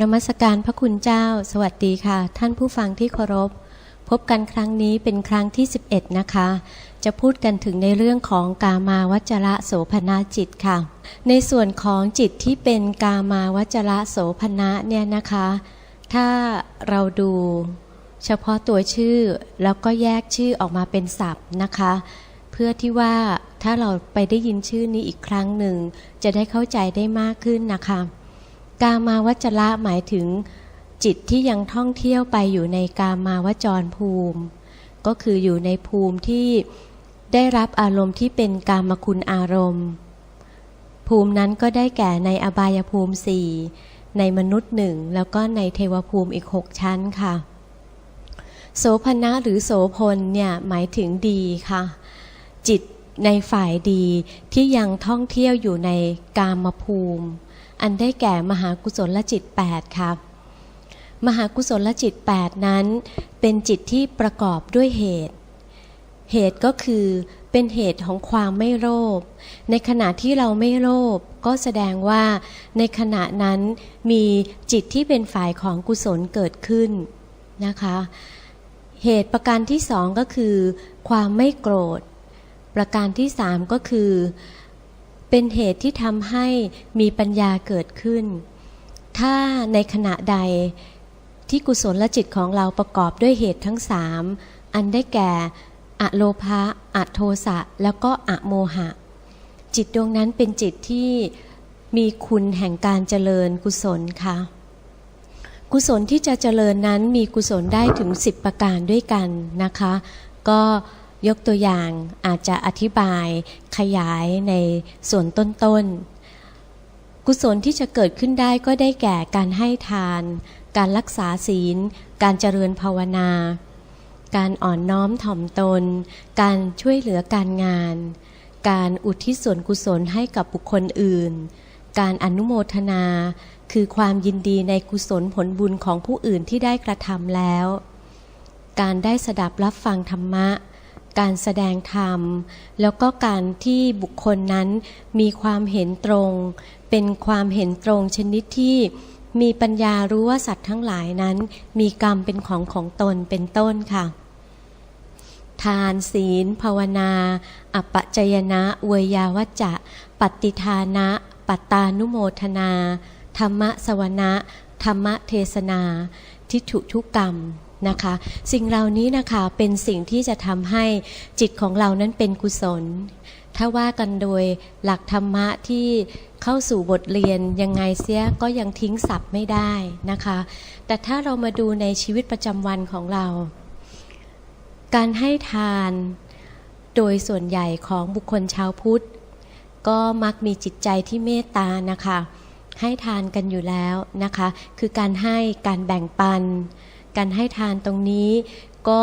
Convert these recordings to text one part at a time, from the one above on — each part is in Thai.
นมัสการพระคุณเจ้า สวัสดีค่ะ ท่านผู้ฟังที่เคารพ พบกันครั้งนี้เป็นครั้งที่ 11 นะคะ จะพูดกันถึงในเรื่องของกามาวจระโสภณจิตค่ะ ในส่วนของจิตที่เป็นกามาวจระโสภณะเนี่ยนะคะ ถ้าเราดูเฉพาะตัวชื่อแล้วก็แยกชื่อออกมาเป็นศัพท์นะคะ เพื่อที่ว่าถ้าเราไปได้ยินชื่อนี้อีกครั้งหนึ่ง จะได้เข้าใจได้มากขึ้นนะคะ กามาวจระหมายถึงจิตที่ยังท่องเที่ยวไปอยู่ในกามาวจรภูมิ ก็คืออยู่ในภูมิที่ได้รับอารมณ์ที่เป็นกามคุณอารมณ์ ภูมินั้นก็ได้แก่ในอบายภูมิสี่ในมนุษย์หนึ่งแล้วก็ในเทวภูมิอีกหกชั้นค่ะ โสภณะหรือโสพลเนี่ยหมายถึงดีค่ะ จิตในฝ่ายดีที่ยังท่องเที่ยวอยู่ในกามภูมิ อันได้แก่มหากุศลจิต 8 ครับ มหากุศลจิต 8 นั้น เป็นจิตที่ประกอบด้วยเหตุ เหตุก็คือเป็นเหตุของความไม่โลภ ในขณะที่เราไม่โลภก็แสดงว่าในขณะนั้นมีจิตที่เป็นฝ่ายของกุศลเกิดขึ้นนะคะ เหตุประการที่สองก็คือ ความไม่โกรธ ประการที่สามก็คือ เป็นเหตุที่ทำให้มีปัญญาเกิดขึ้น ถ้าในขณะใดที่กุศลจิตของเราประกอบด้วยเหตุทั้งสามอันได้แก่อโลภะอโทสะ แล้วก็อะโมหะ จิตดวงนั้นเป็นจิตที่มีคุณแห่งการเจริญกุศลค่ะ กุศลที่จะเจริญนั้นมีกุศลได้ถึง 10 ประการด้วยกันนะคะ ก็ ยกตัวอย่างอาจจะอธิบายขยายในส่วนต้นๆ กุศลที่จะเกิดขึ้นได้ก็ได้แก่การให้ทาน การรักษาศีล การเจริญภาวนา การอ่อนน้อมถ่อมตน การช่วยเหลือการงาน การอุทิศส่วนกุศลให้กับบุคคลอื่น การอนุโมทนา คือความยินดีในกุศลผลบุญของผู้อื่นที่ได้กระทำแล้ว การได้สดับรับฟังธรรมะ การแสดงธรรม แล้วก็การที่บุคคลนั้นมีความเห็นตรง เป็นความเห็นตรงชนิดที่มีปัญญารู้ว่าสัตว์ทั้งหลายนั้น มีกรรมเป็นของของตนเป็นต้นค่ะ ทานศีล ภาวนา อัปจยนะ เวยาวัจจะ ปฏิทานะ ปัตตานุโมทนา ธรรมะสวนะธรรมเทศนา ทิฏฐุทุกกรรม นะคะ สิ่งเหล่านี้นะคะเป็นสิ่งที่จะทำให้จิตของเรานั้นเป็นกุศล ถ้าว่ากันโดยหลักธรรมะที่เข้าสู่บทเรียนยังไงเสียก็ยังทิ้งสับไม่ได้นะคะ แต่ถ้าเรามาดูในชีวิตประจำวันของเรา การให้ทานโดยส่วนใหญ่ของบุคคลชาวพุทธ ก็มักมีจิตใจที่เมตตานะคะให้ทานกันอยู่แล้วนะคะ คือการให้การแบ่งปัน การให้ทานตรงนี้ ก็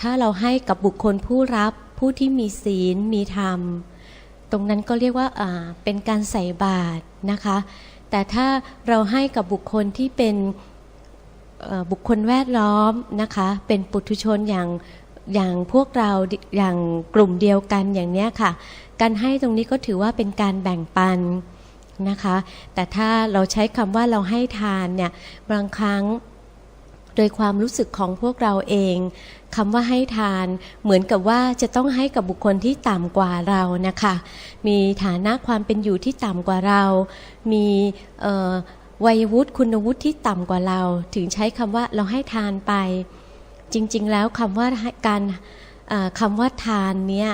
ถ้าเราให้กับบุคคลผู้รับผู้ที่มีศีลมีธรรม ตรงนั้นก็เรียกว่าเป็นการใส่บาตรนะคะ แต่ถ้าเราให้กับบุคคลที่เป็นบุคคลแวดล้อมนะคะ เป็นปุถุชนอย่างอย่างพวกเราอย่างกลุ่มเดียวกันอย่างเนี้ยค่ะ การให้ตรงนี้ก็ถือว่าเป็นการแบ่งปันนะคะ แต่ถ้าเราใช้คำว่าเราให้ทานเนี่ยบางครั้ง โดยความรู้สึกของพวกเราเองคำว่าให้ทาน เหมือนกับว่าจะต้องให้กับบุคคลที่ต่ำกว่าเรานะคะ มีฐานะความเป็นอยู่ที่ต่ำกว่าเรา มีวัยวุฒิคุณวุฒิที่ต่ำกว่าเรา ถึงใช้คำว่าเราให้ทานไป จริงๆแล้วคำว่าการคำว่าทานเนี้ย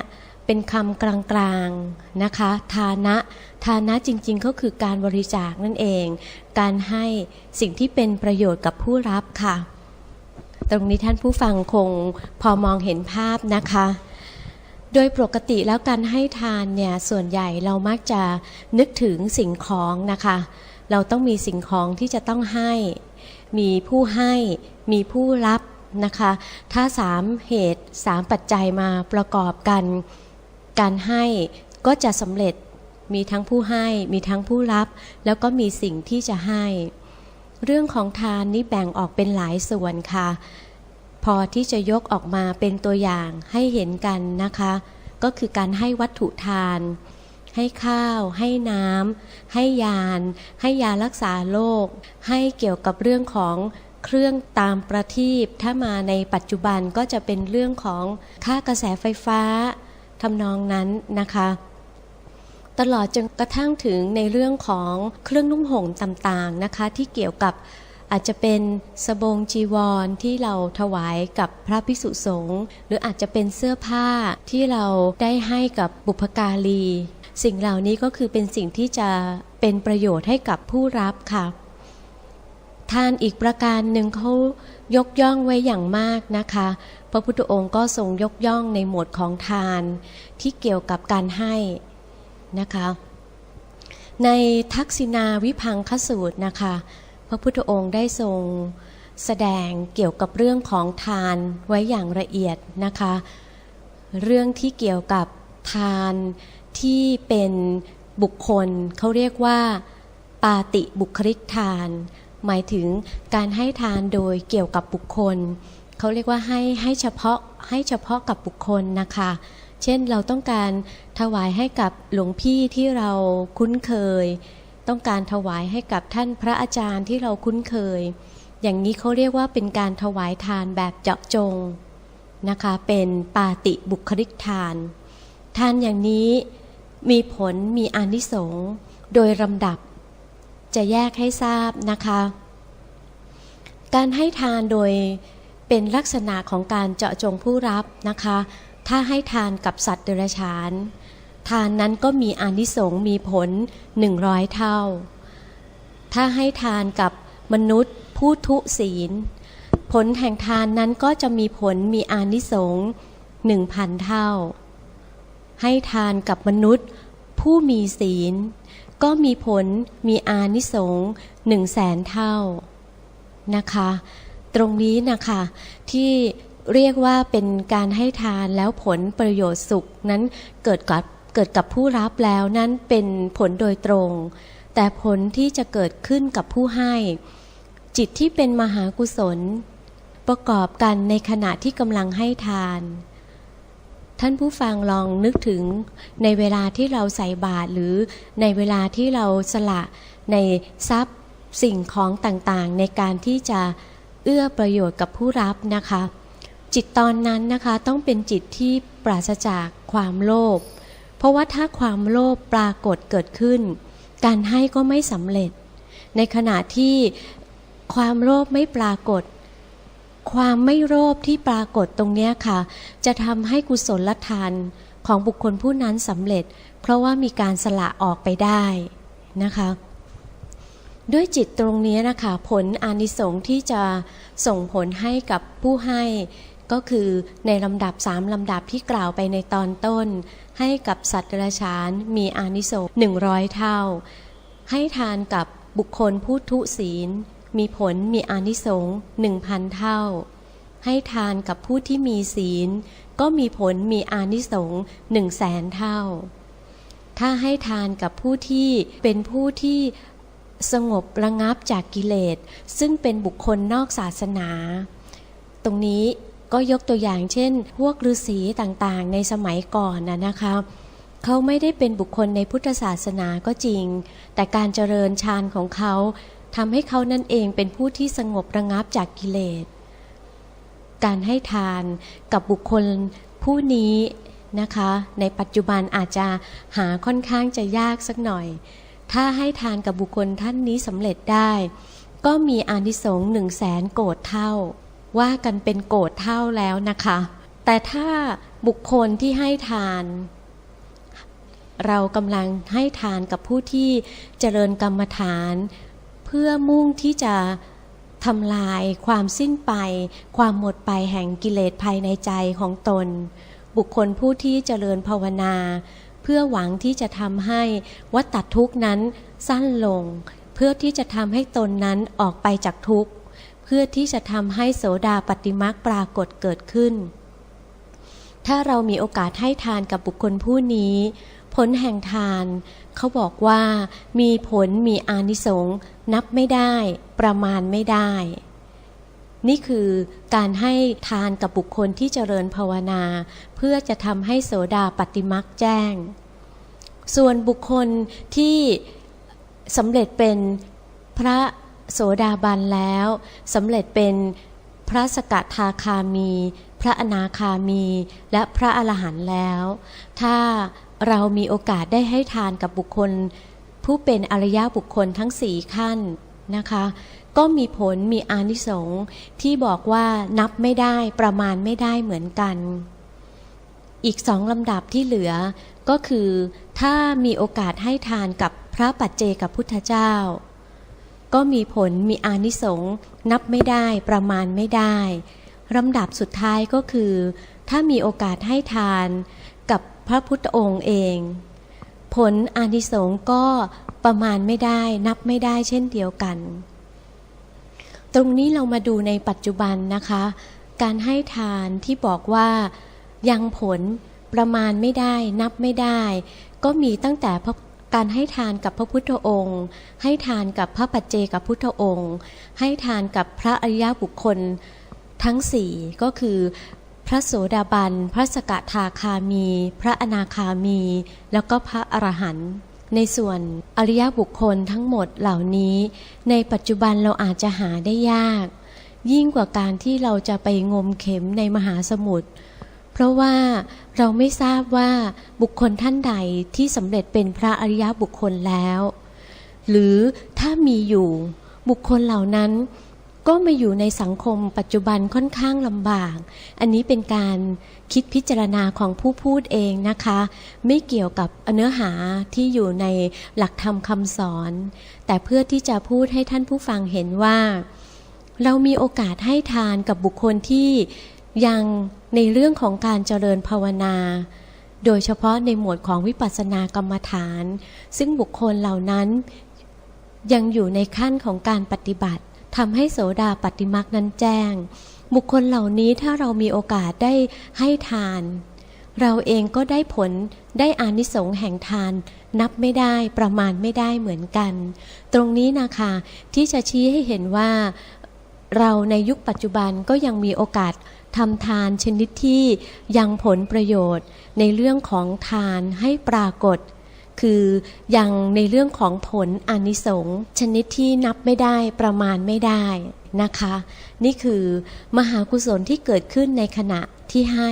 เป็นคำกลางๆนะคะ ทานะ ทานะจริงๆ ก็คือการบริจาคนั่นเอง การให้สิ่งที่เป็นประโยชน์กับผู้รับค่ะ ตรงนี้ท่านผู้ฟังคงพอมองเห็นภาพนะคะ โดยปกติแล้วการให้ทานเนี่ยส่วนใหญ่เรามักจะนึกถึงสิ่งของนะคะ เราต้องมีสิ่งของที่จะต้องให้ มีผู้ให้มีผู้รับนะคะ ถ้าสามเหตุสามปัจจัยมาประกอบกัน การให้ก็จะสำเร็จมีทั้งผู้ให้ มีทั้งผู้รับ แล้วก็มีสิ่งที่จะให้ เรื่องของทานนี่แบ่งออกเป็นหลายส่วนค่ะ พอที่จะยกออกมาเป็นตัวอย่างให้เห็นกันนะคะ ก็คือการให้วัตถุทาน ให้ข้าว ให้น้ำให้ยาน ให้ยารักษาโรคให้เกี่ยวกับเรื่องของเครื่องตามประทีปถ้ามาในปัจจุบันก็จะเป็นเรื่องของค่ากระแสไฟฟ้าทำนองนั้นนะคะ ตลอดจนกระทั่งถึงในเรื่องของเครื่องนุ่งห่มต่างๆนะคะที่เกี่ยวกับอาจจะเป็นสบงจีวรที่เราถวายกับพระภิกษุสงฆ์หรืออาจจะเป็นเสื้อผ้าที่เราได้ให้กับบุพการี สิ่งเหล่านี้ก็คือเป็นสิ่งที่จะเป็นประโยชน์ให้กับผู้รับค่ะทานอีกประการหนึ่งเขายกย่องไว้อย่างมากนะคะ พระพุทธองค์ก็ทรงยกย่องในหมวดของทานที่เกี่ยวกับการให้ นะคะ ในทักษิณาวิพังคสูตรนะคะ พระพุทธองค์ได้ทรงแสดงเกี่ยวกับเรื่องของทานไว้อย่างละเอียดนะคะ เรื่องที่เกี่ยวกับทานที่เป็นบุคคลเขาเรียกว่า ปาติบุคลิกทาน หมายถึงการให้ทานโดยเกี่ยวกับบุคคล เขาเรียกว่าให้ให้เฉพาะให้เฉพาะกับบุคคลนะคะ เช่นเราต้องการถวายให้กับหลวงพี่ที่เราคุ้นเคย ต้องการถวายให้กับท่านพระอาจารย์ที่เราคุ้นเคย อย่างนี้เขาเรียกว่าเป็นการถวายทานแบบเจาะจงนะคะ เป็นปาติบุคลิกทาน ทานอย่างนี้มีผลมีอานิสงส์โดยลำดับ จะแยกให้ทราบนะคะ การให้ทานโดยเป็นลักษณะของการเจาะจงผู้รับนะคะ ถ้าให้ทานกับสัตว์เดรัจฉาน ทานนั้นก็มีอานิสงส์มีผลหนึ่งร้อยเท่า ถ้าให้ทานกับมนุษย์ผู้ทุศีล ผลแห่งทานนั้นก็จะมีผลมีอานิสงส์หนึ่งพันเท่า ให้ทานกับมนุษย์ผู้มีศีล ก็มีผลมีอานิสงส์หนึ่งแสนเท่านะคะ ตรงนี้นะคะที่ เรียกว่าเป็นการให้ทานแล้วผลประโยชน์สุขนั้นเกิดกับเกิดกับผู้รับแล้วนั้นเป็นผลโดยตรง แต่ผลที่จะเกิดขึ้นกับผู้ให้ จิตที่เป็นมหากุศล ประกอบกันในขณะที่กำลังให้ทาน ท่านผู้ฟังลองนึกถึงในเวลาที่เราใส่บาตรหรือในเวลาที่เราสละในทรัพย์สิ่งของต่างๆ ในการที่จะเอื้อประโยชน์กับผู้รับนะคะ จิตตอนนั้นนะคะต้องเป็นจิตที่ปราศจากความโลภเพราะว่าถ้าความโลภปรากฏเกิดขึ้น การให้ก็ไม่สำเร็จ ในขณะที่ความโลภไม่ปรากฏ ความไม่โลภที่ปรากฏตรงนี้ค่ะ จะทำให้กุศลทานของบุคคลผู้นั้นสำเร็จ เพราะว่ามีการสละออกไปได้นะคะด้วยจิตตรงนี้นะคะ ผลอานิสงส์ที่จะส่งผลให้กับผู้ให้ ก็คือในลำดับสามลำดับที่กล่าวไปในตอนต้น ให้กับสัตว์รัจฉานมีอานิสงส์หนึ่งร้อยเท่า ให้ทานกับบุคคลผู้ทุศีล มีผลมีอานิสงส์หนึ่งพันเท่า ให้ทานกับผู้ที่มีศีล ก็มีผลมีอานิสงส์หนึ่งแสนเท่า ถ้าให้ทานกับผู้ที่เป็นผู้ที่สงบระงับจากกิเลส ซึ่งเป็นบุคคลนอกศาสนา ตรงนี้ ก็ยกตัวอย่างเช่น พวกฤาษีต่างๆ ในสมัยก่อนนะนะคะเขาไม่ได้เป็นบุคคลในพุทธศาสนาก็จริง แต่การเจริญฌานของเขาทำให้เขานั่นเองเป็นผู้ที่สงบระงับจากกิเลส การให้ทานกับบุคคลผู้นี้นะคะ ในปัจจุบันอาจจะหาค่อนข้างจะยากสักหน่อย ถ้าให้ทานกับบุคคลท่านนี้สำเร็จได้ ก็มีอานิสงส์หนึ่งแสนโกดเท่า ว่ากันเป็นโกดเท่าแล้วนะคะ แต่ถ้าบุคคลที่ให้ทาน เรากำลังให้ทานกับผู้ที่เจริญกรรมฐาน เพื่อมุ่งที่จะทำลายความสิ้นไป ความหมดไปแห่งกิเลสภายในใจของตน บุคคลผู้ที่เจริญภาวนา เพื่อหวังที่จะทำให้วัฏฏทุกนั้นสั้นลง เพื่อที่จะทำให้ตนนั้นออกไปจากทุกข์ เพื่อที่จะทำให้โสดาปฏิมักปรากฏเกิดขึ้น ถ้าเรามีโอกาสให้ทานกับบุคคลผู้นี้ ผลแห่งทาน เขาบอกว่า มีผลมีอานิสงส์นับไม่ได้ ประมาณไม่ได้ นี่คือการให้ทานกับบุคคลที่เจริญภาวนา เพื่อจะทำให้โสดาปฏิมักแจ้ง ส่วนบุคคลที่สำเร็จเป็นพระ โสดาบันแล้วสำเร็จเป็นพระสกทาคามี พระอนาคามีและพระอรหันต์แล้ว ถ้าเรามีโอกาสได้ให้ทานกับบุคคล ผู้เป็นอริยบุคคลทั้งสี่ขั้นนะคะ ก็มีผลมีอานิสงส์ที่บอกว่านับไม่ได้ประมาณไม่ได้เหมือนกัน อีกสองลำดับที่เหลือก็คือ ถ้ามีโอกาสให้ทานกับพระปัจเจกับพุทธเจ้า ก็มีผลมีอานิสงส์นับไม่ได้ประมาณไม่ได้ลำดับสุดท้ายก็คือ ถ้ามีโอกาสให้ทานกับพระพุทธองค์เอง ผลอานิสงส์ก็ประมาณไม่ได้นับไม่ได้เช่นเดียวกัน ตรงนี้เรามาดูในปัจจุบันนะคะ การให้ทานที่บอกว่ายังผลประมาณไม่ได้นับไม่ได้ ก็มีตั้งแต่พระ การให้ทานกับพระพุทธองค์ ให้ทานกับพระปัจเจกับพุทธองค์ ให้ทานกับพระอริยบุคคลทั้งสี่ก็คือพระโสดาบัน พระสกทาคามี พระอนาคามี แล้วก็พระอรหันต์ในส่วนอริยบุคคลทั้งหมดเหล่านี้ ในปัจจุบันเราอาจจะหาได้ยาก ยิ่งกว่าการที่เราจะไปงมเข็มในมหาสมุทร เพราะว่าเราไม่ทราบว่าบุคคลท่านใดที่สำเร็จเป็นพระอริยบุคคลแล้ว หรือถ้ามีอยู่บุคคลเหล่านั้น ก็มาอยู่ในสังคมปัจจุบันค่อนข้างลำบาก อันนี้เป็นการคิดพิจารณาของผู้พูดเองนะคะ ไม่เกี่ยวกับเนื้อหาที่อยู่ในหลักธรรมคำสอน แต่เพื่อที่จะพูดให้ท่านผู้ฟังเห็นว่า เรามีโอกาสให้ทานกับบุคคลที่ ยังในเรื่องของการเจริญภาวนา โดยเฉพาะในหมวดของวิปัสสนากรรมฐาน ซึ่งบุคคลเหล่านั้น ยังอยู่ในขั้นของการปฏิบัติทำให้โสดาปฏิมักนั้นแจ้ง บุคคลเหล่านี้ถ้าเรามีโอกาสได้ให้ทาน เราเองก็ได้ผลได้อานิสงส์แห่งทาน นับไม่ได้ประมาณไม่ได้เหมือนกัน ตรงนี้นะคะที่จะชี้ให้เห็นว่า เราในยุคปัจจุบันก็ยังมีโอกาสทำทานชนิดที่ยังผลประโยชน์ในเรื่องของทานให้ปรากฏ คือยังในเรื่องของผลอนิสงส์ชนิดที่นับไม่ได้ประมาณไม่ได้นะคะ นี่คือมหากุศลที่เกิดขึ้นในขณะที่ให้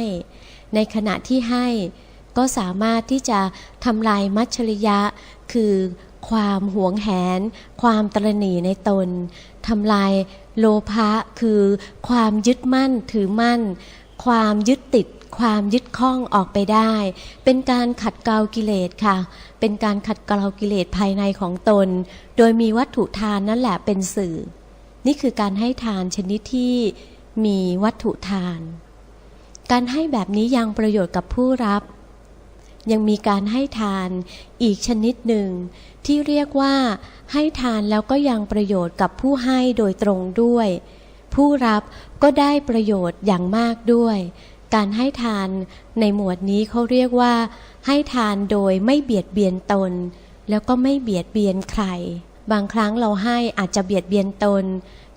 ในขณะที่ให้ก็สามารถที่จะทำลายมัจฉริยะ คือความหวงแหน ความตรณีในตนทำลาย โลภะคือความยึดมั่นถือมั่น ความยึดติด ความยึดข้องออกไปได้ เป็นการขัดเกลากิเลสค่ะ เป็นการขัดเกลากิเลสภายในของตน โดยมีวัตถุทานนั่นแหละเป็นสื่อ นี่คือการให้ทานชนิดที่มีวัตถุทาน การให้แบบนี้ยังประโยชน์กับผู้รับ ยังมีการให้ทานอีกชนิดหนึ่งที่เรียกว่า ให้ทานแล้วก็ยังประโยชน์กับผู้ให้โดยตรงด้วย ผู้รับก็ได้ประโยชน์อย่างมากด้วย การให้ทานในหมวดนี้เขาเรียกว่า ให้ทานโดยไม่เบียดเบียนตน แล้วก็ไม่เบียดเบียนใคร บางครั้งเราให้อาจจะเบียดเบียนตน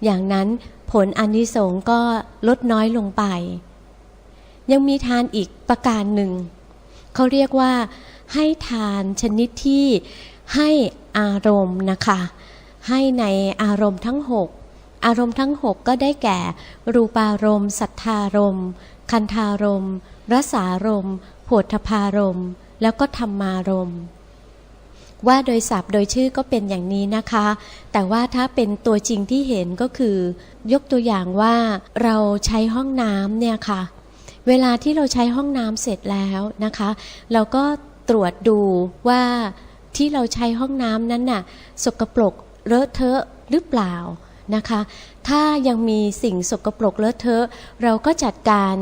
อย่างนั้นผลอนิสงส์ก็ลดน้อยลงไป ยังมีทานอีกประการหนึ่งเขาเรียกว่าให้ทานชนิดที่ ให้อารมณ์นะคะ ให้ในอารมณ์ทั้งหกอารมณ์ทั้งหกก็ได้แก่ รูปารมณ์สัทธารมณ์คันธารมณ์รสารมณ์โผฏฐพารมณ์แล้วก็ธรรมารมณ์ว่าโดยศัพท์โดยชื่อก็เป็นอย่างนี้นะคะ แต่ว่าถ้าเป็นตัวจริงที่เห็นก็คือ ยกตัวอย่างว่าเราใช้ห้องน้ำเนี่ยค่ะ เวลาที่เราใช้ห้องน้ำเสร็จแล้วนะคะ เราก็ตรวจดูว่า ที่เราใช้ห้องน้ำนั้นน่ะสกปรกเลอะเทอะหรือเปล่านะคะ ถ้ายังมีสิ่งสกปรกเลอะเทอะ เราก็จัดการ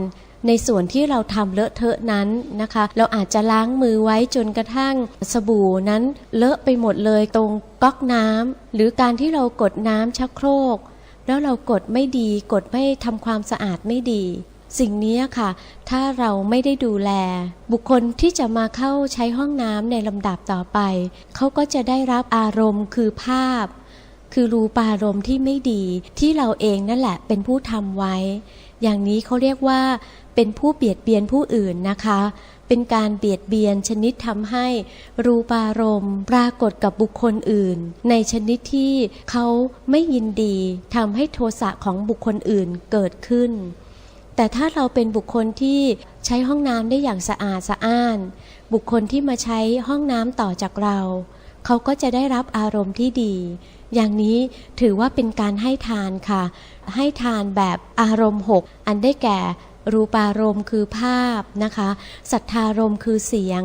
ในส่วนที่เราทำเลอะเทอะนั้นนะคะ เราอาจจะล้างมือไว้จนกระทั่งสบู่นั้นเลอะไปหมดเลยตรงก๊อกน้ำหรือการที่เรากดน้ำชักโครก แล้วเรากดไม่ดีกดไม่ทำความสะอาดไม่ดี สิ่งนี้ค่ะ ถ้าเราไม่ได้ดูแล บุคคลที่จะมาเข้าใช้ห้องน้ำในลำดับต่อไป เขาก็จะได้รับอารมณ์คือภาพ คือรูปารมณ์ที่ไม่ดีที่เราเองนั่นแหละเป็นผู้ทำไว้ อย่างนี้เขาเรียกว่า เป็นผู้เบียดเบียนผู้อื่นนะคะ เป็นการเบียดเบียนชนิดทำให้ รูปารมณ์ปรากฏกับบุคคลอื่น ในชนิดที่เขาไม่ยินดีทำให้โทสะของบุคคลอื่นเกิดขึ้น แต่ถ้าเราเป็นบุคคลที่ใช้ห้องน้ำได้อย่างสะอาดสะอ้าน บุคคลที่มาใช้ห้องน้ำต่อจากเรา เขาก็จะได้รับอารมณ์ที่ดี อย่างนี้ถือว่าเป็นการให้ทานค่ะ ให้ทานแบบอารมณ์หกอันได้แก่ รูปารมณ์คือภาพนะคะสัทธารมณ์คือเสียง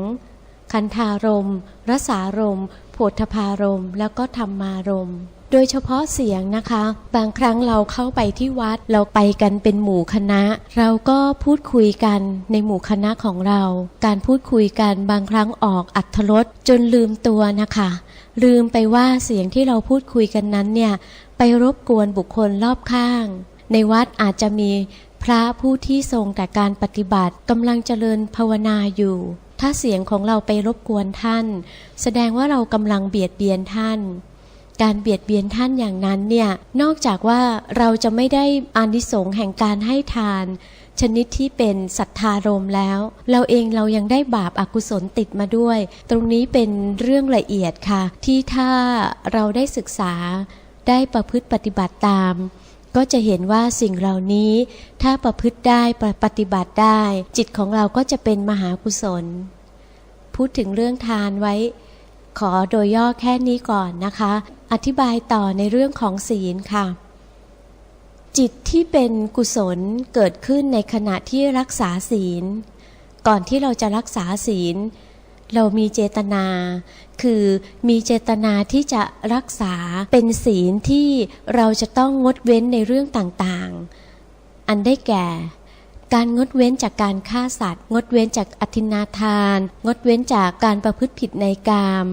คันธารมณ์รสารมณ์โผฏฐารมณ์แล้วก็ธรรมารมณ์ โดยเฉพาะเสียงนะคะ บางครั้งเราเข้าไปที่วัดเราไปกันเป็นหมู่คณะ เราก็พูดคุยกันในหมู่คณะของเรา การพูดคุยกันบางครั้งออกอัธรสจนลืมตัวนะคะ ลืมไปว่าเสียงที่เราพูดคุยกันนั้นเนี่ยไปรบกวนบุคคลรอบข้าง ในวัดอาจจะมีพระผู้ที่ทรงแต่การปฏิบัติกำลังเจริญภาวนาอยู่ ถ้าเสียงของเราไปรบกวนท่าน แสดงว่าเรากำลังเบียดเบียนท่าน การเบียดเบียนท่านอย่างนั้นเนี่ยนอกจากว่าเราจะไม่ได้อานิสงส์แห่งการให้ทาน ชนิดที่เป็นศรัทธารมแล้ว เราเองเรายังได้บาปอากุศลติดมาด้วย ตรงนี้เป็นเรื่องละเอียดค่ะ ที่ถ้าเราได้ศึกษาได้ประพฤติปฏิบัติตาม ก็จะเห็นว่าสิ่งเหล่านี้ ถ้าประพฤติได้ปฏิบัติได้ จิตของเราก็จะเป็นมหากุศล พูดถึงเรื่องทานไว้ ขอโดยย่อแค่นี้ก่อนนะคะ อธิบายต่อในเรื่องของศีลค่ะ จิตที่เป็นกุศลเกิดขึ้นในขณะที่รักษาศีล ก่อนที่เราจะรักษาศีล เรามีเจตนา คือมีเจตนาที่จะรักษาเป็นศีลที่เราจะต้องงดเว้นในเรื่องต่างๆ อันได้แก่ การงดเว้นจากการฆ่าสัตว์ งดเว้นจากอธินาทาน งดเว้นจากการประพฤติผิดในกาม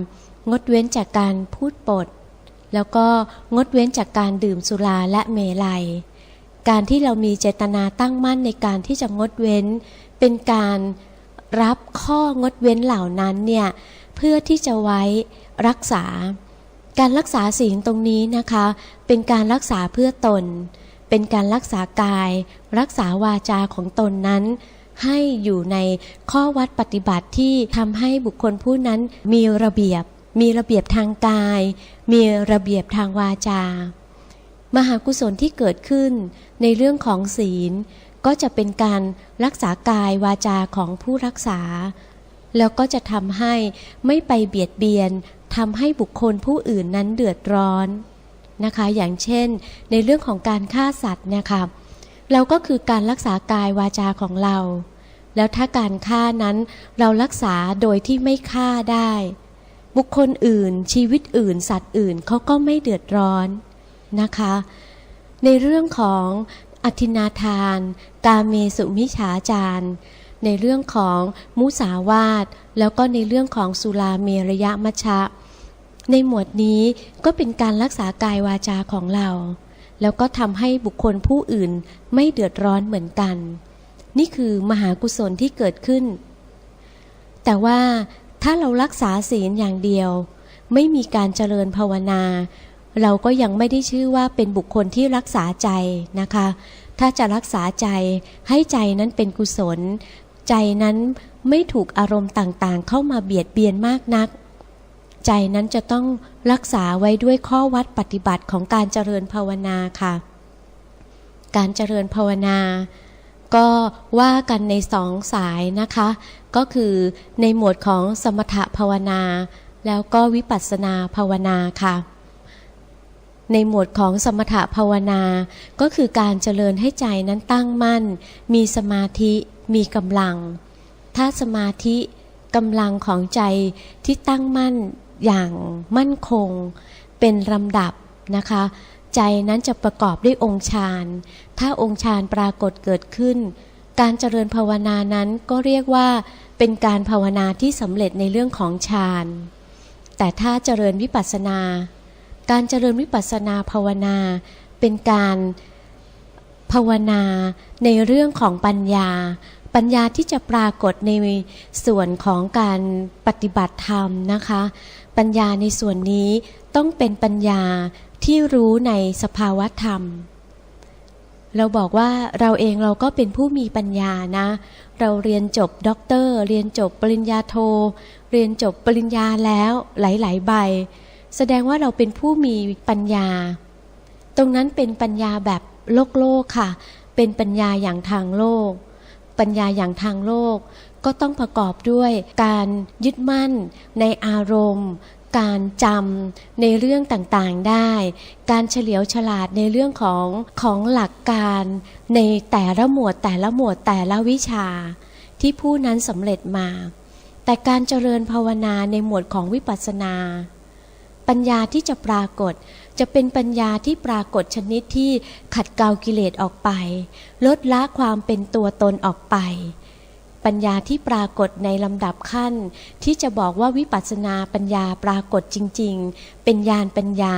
งดเว้นจากการพูดปด แล้วก็งดเว้นจากการดื่มสุราและเมลัย การที่เรามีเจตนาตั้งมั่นในการที่จะงดเว้น เป็นการรับข้องดเว้นเหล่านั้นเนี่ยเพื่อที่จะไว้รักษา การรักษาศีลตรงนี้นะคะ เป็นการรักษาเพื่อตน เป็นการรักษากาย รักษาวาจาของตนนั้น ให้อยู่ในข้อวัดปฏิบัติที่ทำให้บุคคลผู้นั้นมีระเบียบ มีระเบียบทางกาย มีระเบียบทางวาจา มหากุศลที่เกิดขึ้นในเรื่องของศีล ก็จะเป็นการรักษากายวาจาของผู้รักษา แล้วก็จะทำให้ไม่ไปเบียดเบียนทำให้บุคคลผู้อื่นนั้นเดือดร้อน นะคะ อย่างเช่น ในเรื่องของการฆ่าสัตว์เนี่ยค่ะเราก็คือการรักษากายวาจาของเรา แล้วถ้าการฆ่านั้นเรารักษาโดยที่ไม่ฆ่าได้ บุคคลอื่น ชีวิตอื่น สัตว์อื่นเขาก็ไม่เดือดร้อนนะคะ ในเรื่องของอธินาทาน กาเมสุมิฉาจารในเรื่องของมุสาวาท แล้วก็ในเรื่องของสุราเมรยะมชะ ในหมวดนี้ก็เป็นการรักษากายวาจาของเรา แล้วก็ทำให้บุคคลผู้อื่นไม่เดือดร้อนเหมือนกัน นี่คือมหากุศลที่เกิดขึ้น แต่ว่าถ้าเรารักษาศีลอย่างเดียว ไม่มีการเจริญภาวนา เราก็ยังไม่ได้ชื่อว่าเป็นบุคคลที่รักษาใจนะคะ ถ้าจะรักษาใจให้ใจนั้นเป็นกุศล ใจนั้นไม่ถูกอารมณ์ต่างๆ เข้ามาเบียดเบียนมากนัก ใจนั้นจะต้องรักษาไว้ด้วยข้อวัดปฏิบัติของการเจริญภาวนาค่ะ การเจริญภาวนา ก็ว่ากันในสองสายนะคะ ก็คือในหมวดของสมถภาวนา แล้วก็วิปัสสนาภาวนาค่ะในหมวดของสมถภาวนา ก็คือการเจริญให้ใจนั้นตั้งมั่น มีสมาธิ มีกำลัง ถ้าสมาธิกำลังของใจที่ตั้งมั่น อย่างมั่นคงเป็นลำดับนะคะ ใจนั้นจะประกอบด้วยองค์ฌานถ้าองค์ฌานปรากฏเกิดขึ้น การเจริญภาวนานั้นก็เรียกว่าเป็นการภาวนาที่สำเร็จในเรื่องของฌานแต่ถ้าเจริญวิปัสสนา การเจริญวิปัสสนาภาวนา เป็นการภาวนาในเรื่องของปัญญา ปัญญาที่จะปรากฏในส่วนของการปฏิบัติธรรมนะคะ ปัญญาในส่วนนี้ต้องเป็นปัญญาที่รู้ในสภาวะธรรม เราบอกว่าเราเองเราก็เป็นผู้มีปัญญานะ เราเรียนจบด็อกเตอร์ เรียนจบปริญญาโท เรียนจบปริญญาแล้วหลาย ๆ ใบ แสดงว่าเราเป็นผู้มีปัญญา ตรงนั้นเป็นปัญญาแบบโลกโลกค่ะ เป็นปัญญาอย่างทางโลก ปัญญาอย่างทางโลก ก็ต้องประกอบด้วยการยึดมั่นในอารมณ์การจำในเรื่องต่างๆได้ การเฉลียวฉลาดในเรื่องของของหลักการในแต่ละหมวดแต่ละหมวดแต่ละวิชา ที่ผู้นั้นสำเร็จมา แต่การเจริญภาวนาในหมวดของวิปัสสนา ปัญญาที่จะปรากฏ จะเป็นปัญญาที่ปรากฏชนิดที่ขัดเกลากิเลสออกไป ลดละความเป็นตัวตนออกไป ปัญญาที่ปรากฏในลำดับขั้น ที่จะบอกว่าวิปัสสนาปัญญาปรากฏจริง ๆ เป็นญาณปัญญา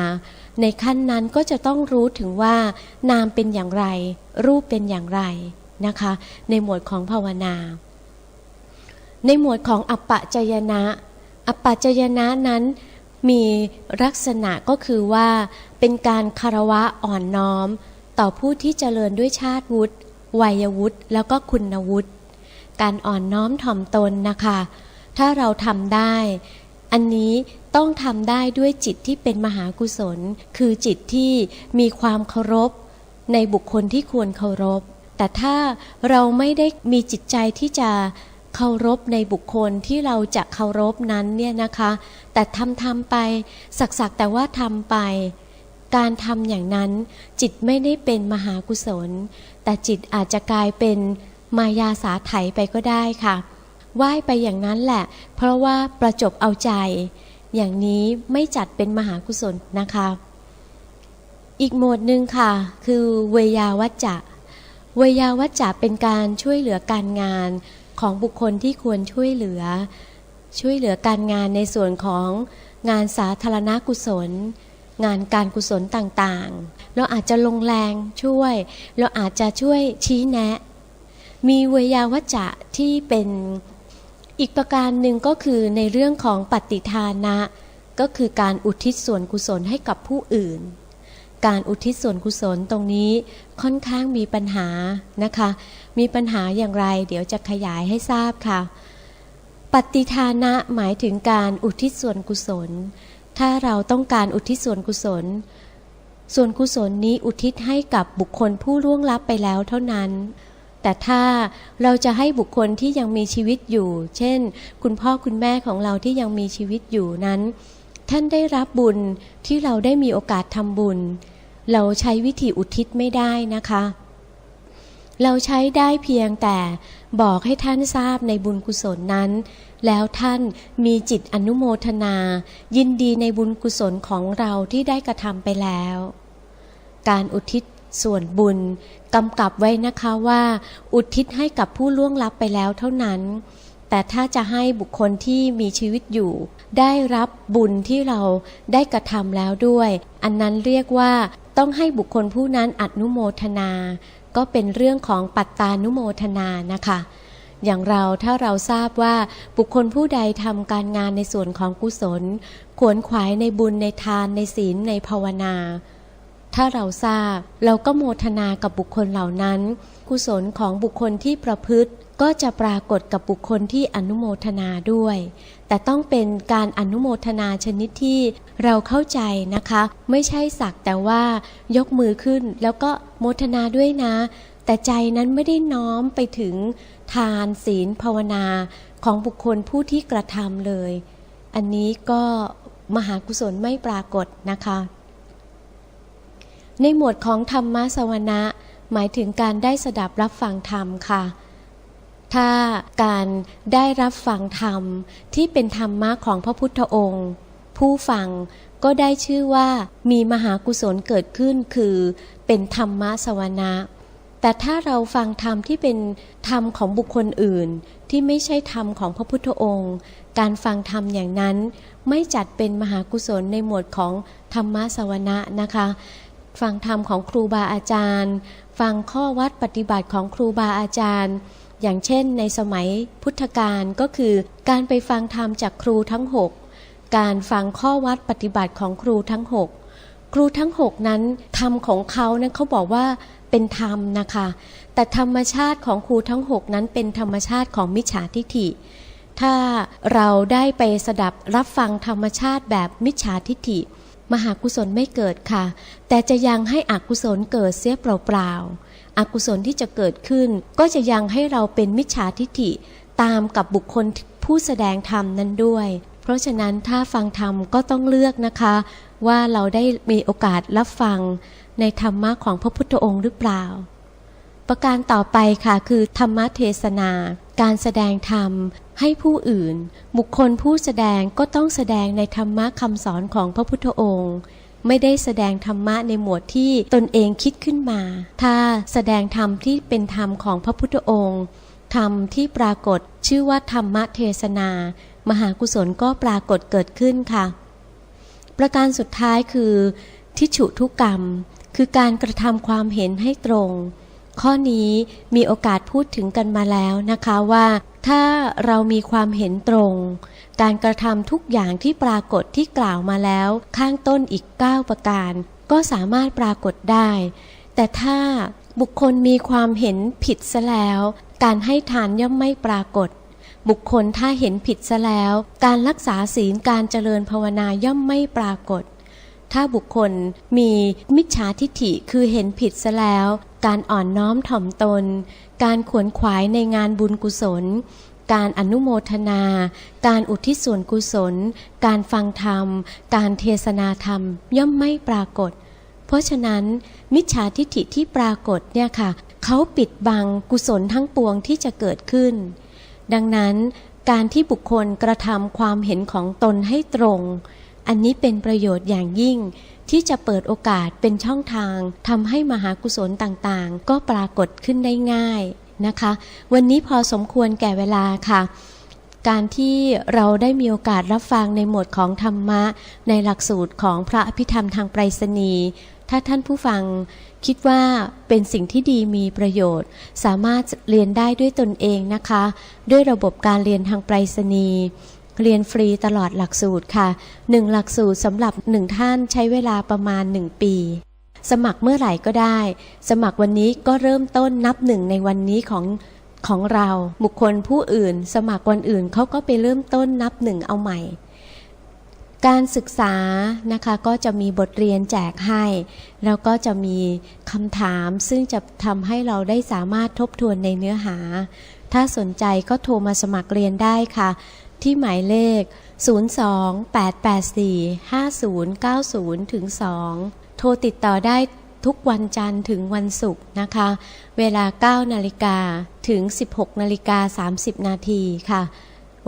ในขั้นนั้นก็จะต้องรู้ถึงว่า นามเป็นอย่างไร รูปเป็นอย่างไรนะคะ ในหมวดของภาวนา ในหมวดของอัปปะจยนะ อัปปะจยนะนั้นมีลักษณะก็คือว่าเป็นการคารวะอ่อนน้อม ต่อผู้ที่เจริญด้วยชาติวุฒิวัยวุฒิแล้วก็คุณวุฒิ การอ่อนน้อมถ่อมตนนะคะ ถ้าเราทำได้ อันนี้ต้องทำได้ด้วยจิตที่เป็นมหากุศล คือจิตที่มีความเคารพในบุคคลที่ควรเคารพ แต่ถ้าเราไม่ได้มีจิตใจที่จะเคารพในบุคคลที่เราจะเคารพนั้นเนี่ยนะคะ แต่ทำทำไป สักสักแต่ว่าทำไป การทำอย่างนั้นจิตไม่ได้เป็นมหากุศล แต่จิตอาจจะกลายเป็น มายาสาไถไปก็ได้ค่ะไหว้ไปอย่างนั้นแหละ เพราะว่าประจบเอาใจ อย่างนี้ไม่จัดเป็นมหากุศลนะคะ อีกโหมดหนึ่งค่ะ คือเวยาวัจจะเวยาวัจจะเป็นการช่วยเหลือการงานของบุคคลที่ควรช่วยเหลือ ช่วยเหลือการงานในส่วนของงานสาธารณกุศล งานการกุศลต่างๆ เราอาจจะลงแรงช่วย เราอาจจะช่วยชี้แนะ มีเวยาวัจจะที่เป็นอีกประการหนึ่งก็คือในเรื่องของปฏิทานะ ก็คือการอุทิศส่วนกุศลให้กับผู้อื่น การอุทิศส่วนกุศลตรงนี้ค่อนข้างมีปัญหานะคะ มีปัญหาอย่างไร เดี๋ยวจะขยายให้ทราบค่ะ ปฏิทานะหมายถึงการอุทิศส่วนกุศล ถ้าเราต้องการอุทิศส่วนกุศล ส่วนกุศลนี้อุทิศให้กับบุคคลผู้ล่วงลับไปแล้วเท่านั้น แต่ถ้าเราจะให้บุคคลที่ยังมีชีวิตอยู่ เช่น คุณพ่อคุณแม่ของเราที่ยังมีชีวิตอยู่นั้น ท่านได้รับบุญที่เราได้มีโอกาสทำบุญ เราใช้วิธีอุทิศไม่ได้นะคะ เราใช้ได้เพียงแต่บอกให้ท่านทราบในบุญกุศลนั้น แล้วท่านมีจิตอนุโมทนา ยินดีในบุญกุศลของเราที่ได้กระทำไปแล้ว การอุทิศ ส่วนบุญกำกับไว้นะคะว่า อุทิศให้กับผู้ล่วงลับไปแล้วเท่านั้น แต่ถ้าจะให้บุคคลที่มีชีวิตอยู่ ได้รับบุญที่เราได้กระทำแล้วด้วย อันนั้นเรียกว่าต้องให้บุคคลผู้นั้นอนุโมทนา ก็เป็นเรื่องของปัตตานุโมทนานะคะอย่างเราถ้าเราทราบว่าบุคคลผู้ใดทำการงานในส่วนของกุศล ขวนขวายในบุญในทานในศีลในภาวนา ถ้าเราทราบ เราก็โมทนากับบุคคลเหล่านั้น กุศลของบุคคลที่ประพฤติก็จะปรากฏกับบุคคลที่อนุโมทนาด้วย แต่ต้องเป็นการอนุโมทนาชนิดที่เราเข้าใจนะคะ ไม่ใช่สักแต่ว่ายกมือขึ้นแล้วก็โมทนาด้วยนะ แต่ใจนั้นไม่ได้น้อมไปถึงทานศีลภาวนาของบุคคลผู้ที่กระทำเลย อันนี้ก็มหากุศลไม่ปรากฏนะคะ ในหมวดของธรรมะสวนะหมายถึงการได้สดับรับฟังธรรมค่ะ ถ้าการได้รับฟังธรรมที่เป็นธรรมะของพระพุทธองค์ ผู้ฟังก็ได้ชื่อว่ามีมหากุศลเกิดขึ้นคือเป็นธรรมะสวนะแต่ถ้าเราฟังธรรมที่เป็นธรรมของบุคคลอื่น ที่ไม่ใช่ธรรมของพระพุทธองค์ การฟังธรรมอย่างนั้น ไม่จัดเป็นมหากุศลในหมวดของธรรมะสวนะนะคะ ฟังธรรมของครูบาอาจารย์ ฟังข้อวัดปฏิบัติของครูบาอาจารย์ อย่างเช่นในสมัยพุทธกาลก็คือ การไปฟังธรรมจากครูทั้งหกการฟังข้อวัดปฏิบัติของครูทั้งหกครูทั้งหกนั้นธรรมของเขานั้นเขาบอกว่าเป็นธรรมนะคะ แต่ธรรมชาติของครูทั้งหกนั้นเป็นธรรมชาติของมิจฉาทิฐิถ้าเราได้ไปสดับรับฟังธรรมชาติแบบมิจฉาทิฐิ มหากุศลไม่เกิดค่ะ แต่จะยังให้อกุศลเกิดเสียเปล่าๆอกุศลที่จะเกิดขึ้น ก็จะยังให้เราเป็นมิจฉาทิฐิตามกับบุคคลผู้แสดงธรรมนั้นด้วย เพราะฉะนั้นถ้าฟังธรรมก็ต้องเลือกนะคะ ว่าเราได้มีโอกาสรับฟังในธรรมะของพระพุทธองค์หรือเปล่า ประการต่อไปค่ะคือธรรมเทศนา การแสดงธรรมให้ผู้อื่น บุคคลผู้แสดงก็ต้องแสดงในธรรมะคำสอนของพระพุทธองค์ ไม่ได้แสดงธรรมะในหมวดที่ตนเองคิดขึ้นมา ถ้าแสดงธรรมที่เป็นธรรมของพระพุทธองค์ธรรมที่ปรากฏชื่อว่าธรรมเทศนา มหากุศลก็ปรากฏเกิดขึ้นค่ะ ประการสุดท้ายคือ ทิฏฐุทุกกรรม คือการกระทำความเห็นให้ตรง ข้อนี้มีโอกาสพูดถึงกันมาแล้วนะคะว่า ถ้าเรามีความเห็นตรง การกระทำทุกอย่างที่ปรากฏที่กล่าวมาแล้ว ข้างต้นอีก 9 ประการ ก็สามารถปรากฏได้ แต่ถ้าบุคคลมีความเห็นผิดซะแล้ว การให้ทานย่อมไม่ปรากฏ บุคคลถ้าเห็นผิดซะแล้ว การรักษาศีลการเจริญภาวนาย่อมไม่ปรากฏถ้าบุคคลมีมิจฉาทิฐิคือเห็นผิดซะแล้ว การอ่อนน้อมถ่อมตน การขวนขวายในงานบุญกุศล การอนุโมทนา การอุทิศส่วนกุศล การฟังธรรม การเทศนาธรรมย่อมไม่ปรากฏ เพราะฉะนั้น มิจฉาทิฐิที่ปรากฏเนี่ยค่ะเขาปิดบังกุศลทั้งปวงที่จะเกิดขึ้น ดังนั้นการที่บุคคลกระทำความเห็นของตนให้ตรง อันนี้เป็นประโยชน์อย่างยิ่ง ที่จะเปิดโอกาสเป็นช่องทางทำให้มหากุศลต่างๆ ก็ปรากฏขึ้นได้ง่ายนะคะ วันนี้พอสมควรแก่เวลาค่ะ การที่เราได้มีโอกาสรับฟังในหมวดของธรรมะ ในหลักสูตรของพระอภิธรรมทางไปรษณีย์ถ้าท่านผู้ฟังคิดว่าเป็นสิ่งที่ดีมีประโยชน์ สามารถเรียนได้ด้วยตนเองนะคะ ด้วยระบบการเรียนทางไปรษณีย์ เรียนฟรีตลอดหลักสูตรค่ะหนึ่งหลักสูตรสำหรับหนึ่งท่านใช้เวลาประมาณหนึ่งปี สมัครเมื่อไหร่ก็ได้ สมัครวันนี้ก็เริ่มต้นนับหนึ่งในวันนี้ของของเราบุคคลผู้อื่น สมัครวันอื่นเขาก็ไปเริ่มต้นนับหนึ่งเอาใหม่ การศึกษานะคะก็จะมีบทเรียนแจกให้ แล้วก็จะมีคำถามซึ่งจะทำให้เราได้สามารถทบทวนในเนื้อหา ถ้าสนใจก็โทรมาสมัครเรียนได้ค่ะ ที่หมายเลข 028845090ถึง2โทรติดต่อได้ทุกวันจันทร์ถึงวันศุกร์นะคะ เวลา 9 นาฬิกาถึง 16 นาฬิกา 30 นาทีค่ะ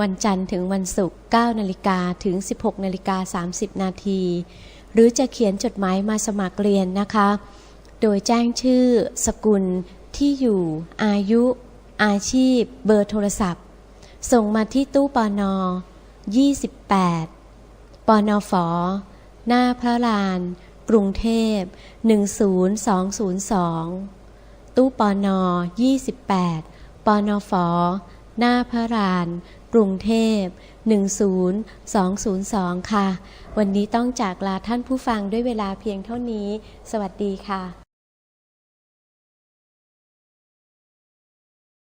วันจันทร์ถึงวันศุกร์ 9 นาฬิกาถึง 16 นาฬิกา 30 นาที หรือจะเขียนจดหมายมาสมัครเรียนนะคะ โดยแจ้งชื่อ สกุล ที่อยู่ อายุ อาชีพ เบอร์โทรศัพท์ ส่งมาที่ตู้ปอนอ28 ปอนอฝอ หน้าพระลาน กรุงเทพ 10202 ตู้ปอนอ28 ปอนอฝอ หน้าพระลาน กรุงเทพ 10202 ค่ะ วันนี้ต้องจากลาท่านผู้ฟังด้วยเวลาเพียงเท่านี้ สวัสดีค่ะ